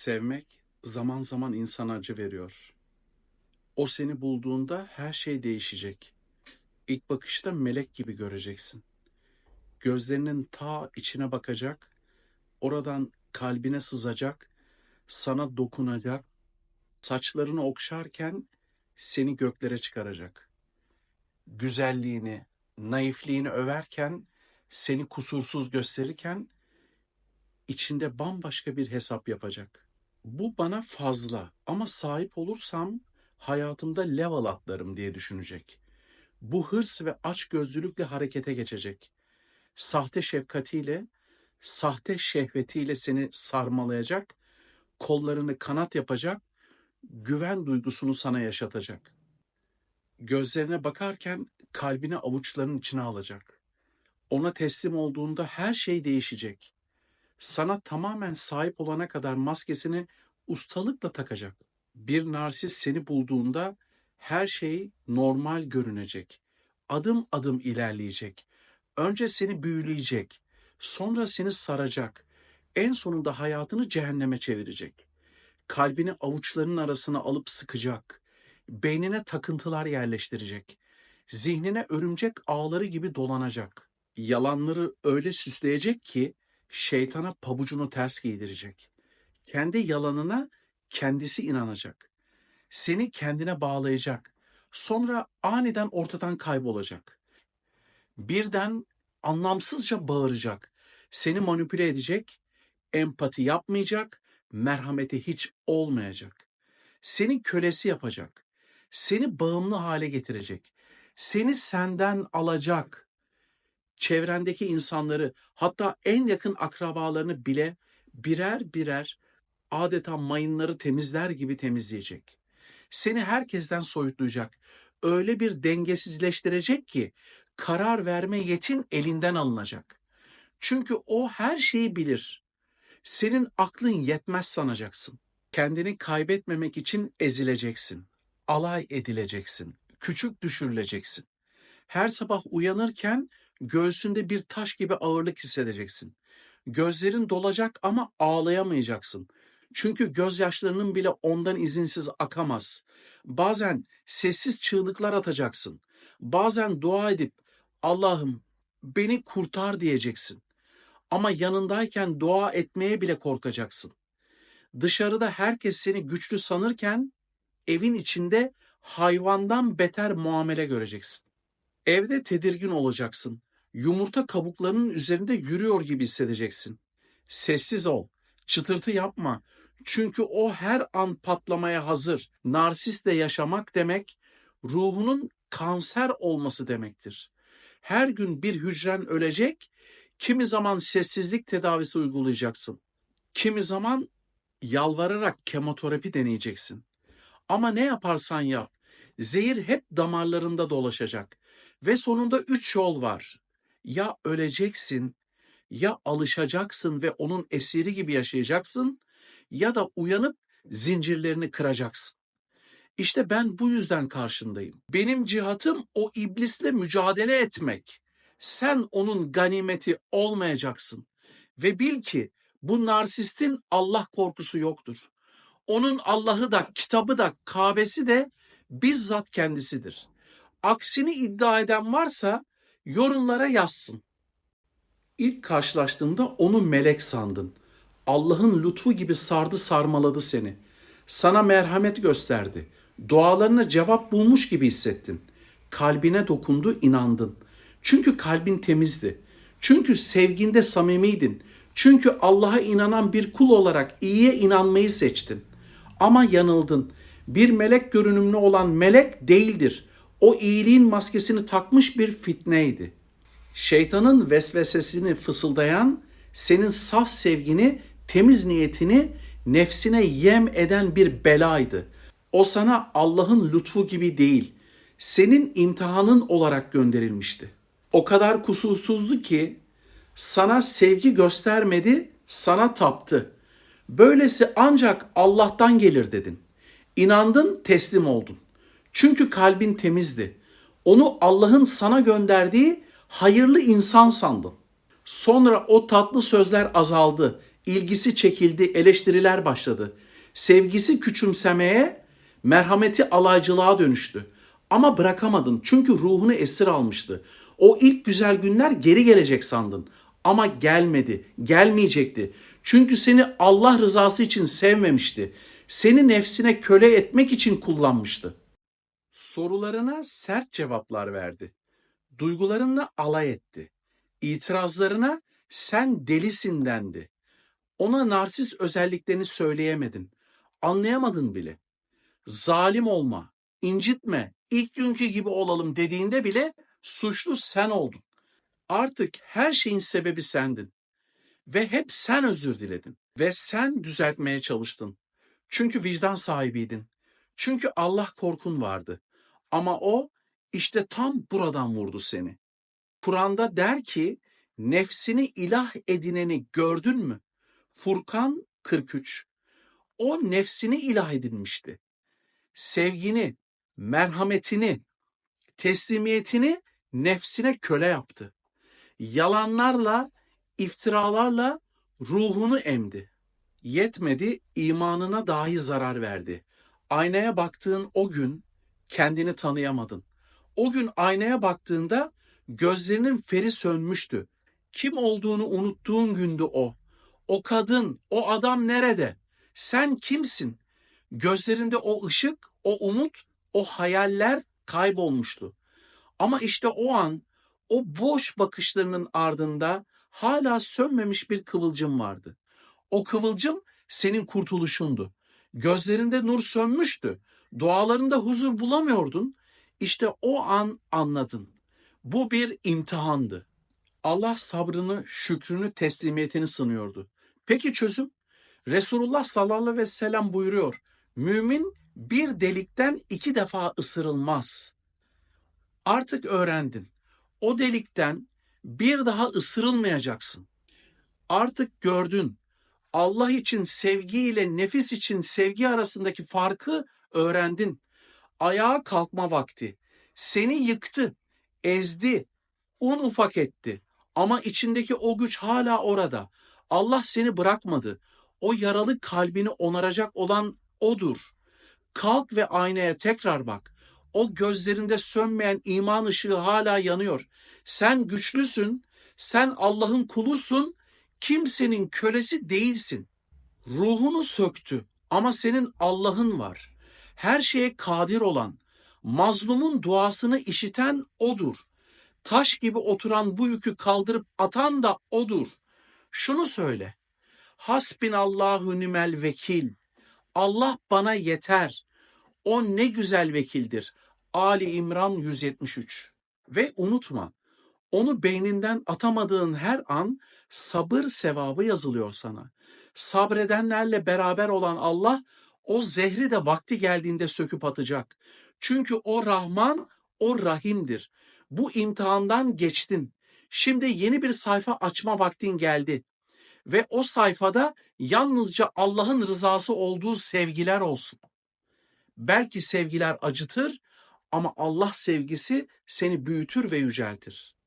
Sevmek zaman zaman insana acı veriyor. O seni bulduğunda her şey değişecek. İlk bakışta melek gibi göreceksin. Gözlerinin ta içine bakacak, oradan kalbine sızacak, sana dokunacak, saçlarını okşarken seni göklere çıkaracak. Güzelliğini, naifliğini överken, seni kusursuz gösterirken içinde bambaşka bir hesap yapacak. Bu bana fazla ama sahip olursam hayatımda level atlarım diye düşünecek. Bu hırs ve açgözlülükle harekete geçecek. Sahte şefkatiyle, sahte şehvetiyle seni sarmalayacak, kollarını kanat yapacak, güven duygusunu sana yaşatacak. Gözlerine bakarken kalbini avuçlarının içine alacak. Ona teslim olduğunda her şey değişecek sana tamamen sahip olana kadar maskesini ustalıkla takacak. Bir narsist seni bulduğunda her şey normal görünecek. Adım adım ilerleyecek. Önce seni büyüleyecek. Sonra seni saracak. En sonunda hayatını cehenneme çevirecek. Kalbini avuçlarının arasına alıp sıkacak. Beynine takıntılar yerleştirecek. Zihnine örümcek ağları gibi dolanacak. Yalanları öyle süsleyecek ki şeytana pabucunu ters giydirecek. Kendi yalanına kendisi inanacak. Seni kendine bağlayacak. Sonra aniden ortadan kaybolacak. Birden anlamsızca bağıracak. Seni manipüle edecek, empati yapmayacak, merhameti hiç olmayacak. Seni kölesi yapacak. Seni bağımlı hale getirecek. Seni senden alacak çevrendeki insanları hatta en yakın akrabalarını bile birer birer adeta mayınları temizler gibi temizleyecek. Seni herkesten soyutlayacak. Öyle bir dengesizleştirecek ki karar verme yetin elinden alınacak. Çünkü o her şeyi bilir. Senin aklın yetmez sanacaksın. Kendini kaybetmemek için ezileceksin. Alay edileceksin. Küçük düşürüleceksin. Her sabah uyanırken göğsünde bir taş gibi ağırlık hissedeceksin. Gözlerin dolacak ama ağlayamayacaksın. Çünkü gözyaşlarının bile ondan izinsiz akamaz. Bazen sessiz çığlıklar atacaksın. Bazen dua edip Allah'ım beni kurtar diyeceksin. Ama yanındayken dua etmeye bile korkacaksın. Dışarıda herkes seni güçlü sanırken evin içinde hayvandan beter muamele göreceksin. Evde tedirgin olacaksın yumurta kabuklarının üzerinde yürüyor gibi hissedeceksin. Sessiz ol, çıtırtı yapma. Çünkü o her an patlamaya hazır. Narsistle yaşamak demek ruhunun kanser olması demektir. Her gün bir hücren ölecek, kimi zaman sessizlik tedavisi uygulayacaksın. Kimi zaman yalvararak kemoterapi deneyeceksin. Ama ne yaparsan yap, zehir hep damarlarında dolaşacak. Ve sonunda üç yol var ya öleceksin ya alışacaksın ve onun esiri gibi yaşayacaksın ya da uyanıp zincirlerini kıracaksın. İşte ben bu yüzden karşındayım. Benim cihatım o iblisle mücadele etmek. Sen onun ganimeti olmayacaksın. Ve bil ki bu narsistin Allah korkusu yoktur. Onun Allah'ı da, kitabı da, Kabe'si de bizzat kendisidir. Aksini iddia eden varsa yorumlara yazsın. İlk karşılaştığında onu melek sandın. Allah'ın lütfu gibi sardı sarmaladı seni. Sana merhamet gösterdi. Dualarına cevap bulmuş gibi hissettin. Kalbine dokundu, inandın. Çünkü kalbin temizdi. Çünkü sevginde samimiydin. Çünkü Allah'a inanan bir kul olarak iyiye inanmayı seçtin. Ama yanıldın. Bir melek görünümlü olan melek değildir o iyiliğin maskesini takmış bir fitneydi. Şeytanın vesvesesini fısıldayan, senin saf sevgini, temiz niyetini nefsine yem eden bir belaydı. O sana Allah'ın lütfu gibi değil, senin imtihanın olarak gönderilmişti. O kadar kusursuzdu ki sana sevgi göstermedi, sana taptı. Böylesi ancak Allah'tan gelir dedin. İnandın, teslim oldun. Çünkü kalbin temizdi. Onu Allah'ın sana gönderdiği hayırlı insan sandın. Sonra o tatlı sözler azaldı. ilgisi çekildi, eleştiriler başladı. Sevgisi küçümsemeye, merhameti alaycılığa dönüştü. Ama bırakamadın çünkü ruhunu esir almıştı. O ilk güzel günler geri gelecek sandın. Ama gelmedi, gelmeyecekti. Çünkü seni Allah rızası için sevmemişti. Seni nefsine köle etmek için kullanmıştı. Sorularına sert cevaplar verdi. Duygularınla alay etti. İtirazlarına sen delisin dendi. Ona narsist özelliklerini söyleyemedin. Anlayamadın bile. Zalim olma, incitme, ilk günkü gibi olalım dediğinde bile suçlu sen oldun. Artık her şeyin sebebi sendin. Ve hep sen özür diledin. Ve sen düzeltmeye çalıştın. Çünkü vicdan sahibiydin. Çünkü Allah korkun vardı. Ama o işte tam buradan vurdu seni. Kur'an'da der ki nefsini ilah edineni gördün mü? Furkan 43. O nefsini ilah edinmişti. Sevgini, merhametini, teslimiyetini nefsine köle yaptı. Yalanlarla, iftiralarla ruhunu emdi. Yetmedi, imanına dahi zarar verdi. Aynaya baktığın o gün kendini tanıyamadın. O gün aynaya baktığında gözlerinin feri sönmüştü. Kim olduğunu unuttuğun gündü o. O kadın, o adam nerede? Sen kimsin? Gözlerinde o ışık, o umut, o hayaller kaybolmuştu. Ama işte o an o boş bakışlarının ardında hala sönmemiş bir kıvılcım vardı. O kıvılcım senin kurtuluşundu. Gözlerinde nur sönmüştü. Dualarında huzur bulamıyordun. İşte o an anladın. Bu bir imtihandı. Allah sabrını, şükrünü, teslimiyetini sınıyordu. Peki çözüm? Resulullah sallallahu ve sellem buyuruyor. Mümin bir delikten iki defa ısırılmaz. Artık öğrendin. O delikten bir daha ısırılmayacaksın. Artık gördün. Allah için sevgi ile nefis için sevgi arasındaki farkı öğrendin. Ayağa kalkma vakti. Seni yıktı, ezdi, un ufak etti. Ama içindeki o güç hala orada. Allah seni bırakmadı. O yaralı kalbini onaracak olan odur. Kalk ve aynaya tekrar bak. O gözlerinde sönmeyen iman ışığı hala yanıyor. Sen güçlüsün, sen Allah'ın kulusun, kimsenin kölesi değilsin. Ruhunu söktü ama senin Allah'ın var. Her şeye kadir olan, mazlumun duasını işiten odur. Taş gibi oturan bu yükü kaldırıp atan da odur. Şunu söyle. Hasbinallahu nimel vekil. Allah bana yeter. O ne güzel vekildir. Ali İmran 173. Ve unutma, onu beyninden atamadığın her an sabır sevabı yazılıyor sana. Sabredenlerle beraber olan Allah o zehri de vakti geldiğinde söküp atacak. Çünkü o Rahman, o Rahim'dir. Bu imtihandan geçtin. Şimdi yeni bir sayfa açma vaktin geldi. Ve o sayfada yalnızca Allah'ın rızası olduğu sevgiler olsun. Belki sevgiler acıtır ama Allah sevgisi seni büyütür ve yüceltir.